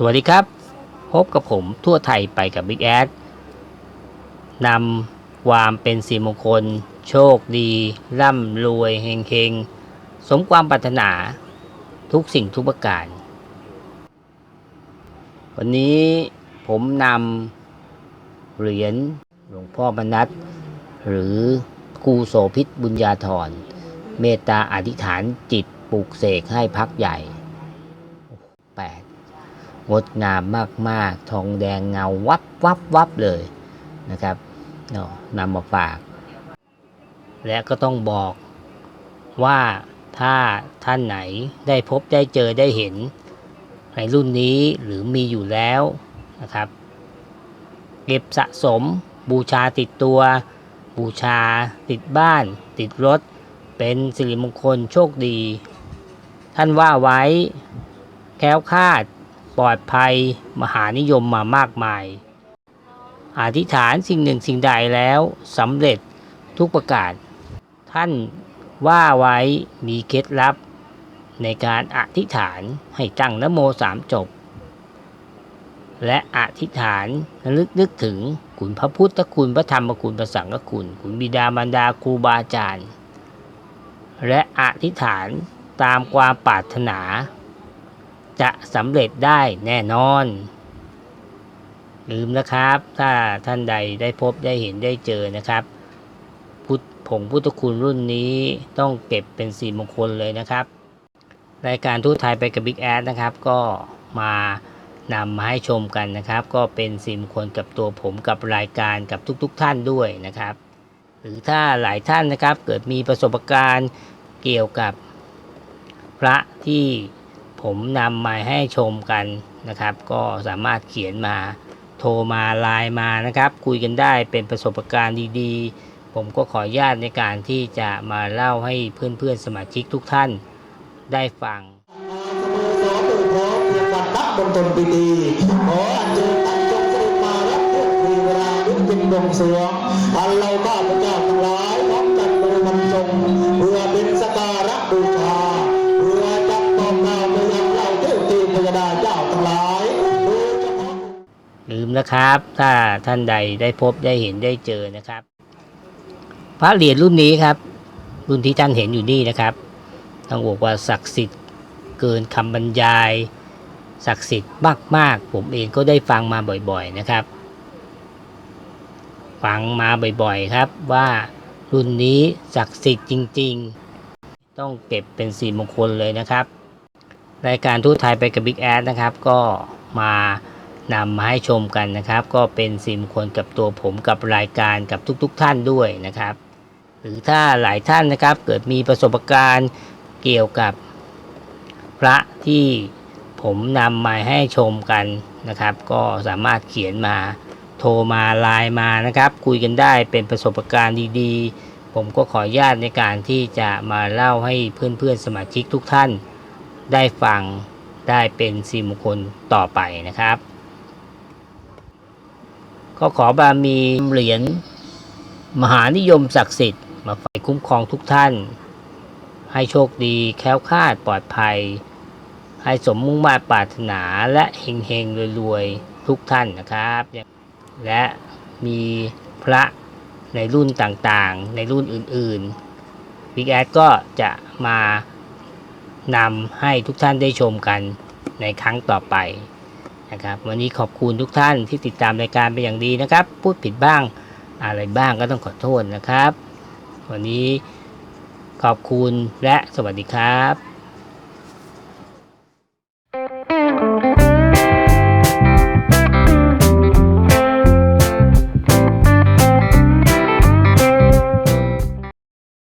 สวัสดีครับ พบกับผมทั่วไทยไปกับ Big แอดนำความเป็นสีมงคล โชคดี ร่ำรวยเฮงเฮงสมความปรารถนาทุกสิ่งทุกประการ วันนี้ผมนำเหรียญหลวงพ่อบรรนัตหรือครูโสพิษบุญญาธรเมตตาอธิษฐานจิตปลูกเสกให้พักใหญ่แปด งดงามมาก ๆ ทองแดงเงาวับวับวับเลยนะครับเนาะนำมาฝาก และก็ต้องบอกว่าถ้าท่านไหนได้พบได้เจอได้เห็น ในรุ่นนี้หรือมีอยู่แล้วนะครับเก็บสะสมบูชาติดตัว บูชาติดบ้าน ติดรถ เป็นสิริมงคลโชคดี ท่านว่าไว้แค้วคาด ปลอดภัย มหานิยมมามากมาย อธิษฐานสิ่งหนึ่งสิ่งใดแล้วสำเร็จทุกประกาศ ท่านว่าไว้มีเคล็ดลับ ในการอธิษฐานให้ตั้งนโมสามจบ และอธิษฐานระลึกนึกถึงคุณพระพุทธคุณพระธรรมคุณพระสังฆคุณ คุณบิดามารดาครูบาอาจารย์ และอธิษฐานตามความปรารถนา จะสำเร็จได้แน่นอน ลืมนะครับ ถ้าท่านใดได้พบได้เห็นได้เจอนะครับพุทธผงพุทธคุณรุ่นนี้ต้องเก็บเป็นสีมงคลเลยนะครับ รายการทูตไทยไปกับ Big แอดนะครับ ก็มานำมาให้ชมกันนะครับ ก็เป็นสีมงคลกับตัวผมกับรายการกับทุกๆทท่านด้วยนะครับ หรือถ้าหลายท่านนะครับเกิดมีประสบการณ์เกี่ยวกับพระที่ ผมนำมาให้ชมกันนะครับ ก็สามารถเขียนมาโทรมาไลน์มานะครับ คุยกันได้เป็นประสบการณ์ดีๆ ผมก็ขออนุญาตในการที่จะมาเล่าให้เพื่อนๆสมาชิกทุกท่านได้ฟังสโมสรโดยพร้อมเพียงวันนับนตนปีดีขออัญเชิญท่านจงเสด็จมารับเพื่อนทีเวลาขึ้นเป็นดวงสรวงอันเราข้าพเจ้าทั้งหลาย นะครับ ถ้าท่านใดได้พบได้เห็นได้เจอนะครับ พระเหรียญรุ่นนี้ครับ รุ่นที่ท่านเห็นอยู่นี่นะครับต้องบอกว่าศักดิ์สิทธิ์เกินคำบรรยาย ศักดิ์สิทธิ์มากๆ ผมเองก็ได้ฟังมาบ่อยๆนะครับ ฟังมาบ่อยๆครับว่ารุ่นนี้ศักดิ์สิทธิ์จริง ๆ ต้องเก็บเป็นสีมงคลเลยนะครับ รายการทูตไทยไปกับ Big แอดนะครับ ก็มา นำมาให้ชมกันนะครับ ก็เป็นสิมคลกับตัวผมกับรายการกับทุกๆทท่านด้วยนะครับ หรือถ้าหลายท่านนะครับเกิดมีประสบการณ์เกี่ยวกับพระที่ผมนำมาให้ชมกันนะครับ ก็สามารถเขียนมาโทรมาไลน์มานะครับ คุยกันได้เป็นประสบการณ์ดีๆ ผมก็ขออนุญาตในการที่จะมาเล่าให้เพื่อนๆสมาชิกทุกท่าน ได้ฟังได้เป็นสีมงคลต่อไปนะครับ ก็ขอบารมีเหรียญมหานิยมศักดิ์สิทธิ์มาฝ่ายคุ้มครองทุกท่าน ให้โชคดีแค้วคาดปลอดภัย ให้สมมุ่งมา่ปรารถนาและเฮงเฮงรวยๆ ทุกท่านนะครับ และมีพระในรุ่นต่างๆ ในรุ่นอื่นๆ Big แอดก็จะมานำให้ทุกท่านได้ชมกันในครั้งต่อไป นะครับ วันนี้ขอบคุณทุกท่านที่ติดตามรายการเป็นอย่างดีนะครับ พูดผิดบ้างอะไรบ้างก็ต้องขอโทษนะครับ วันนี้ขอบคุณและสวัสดีครับ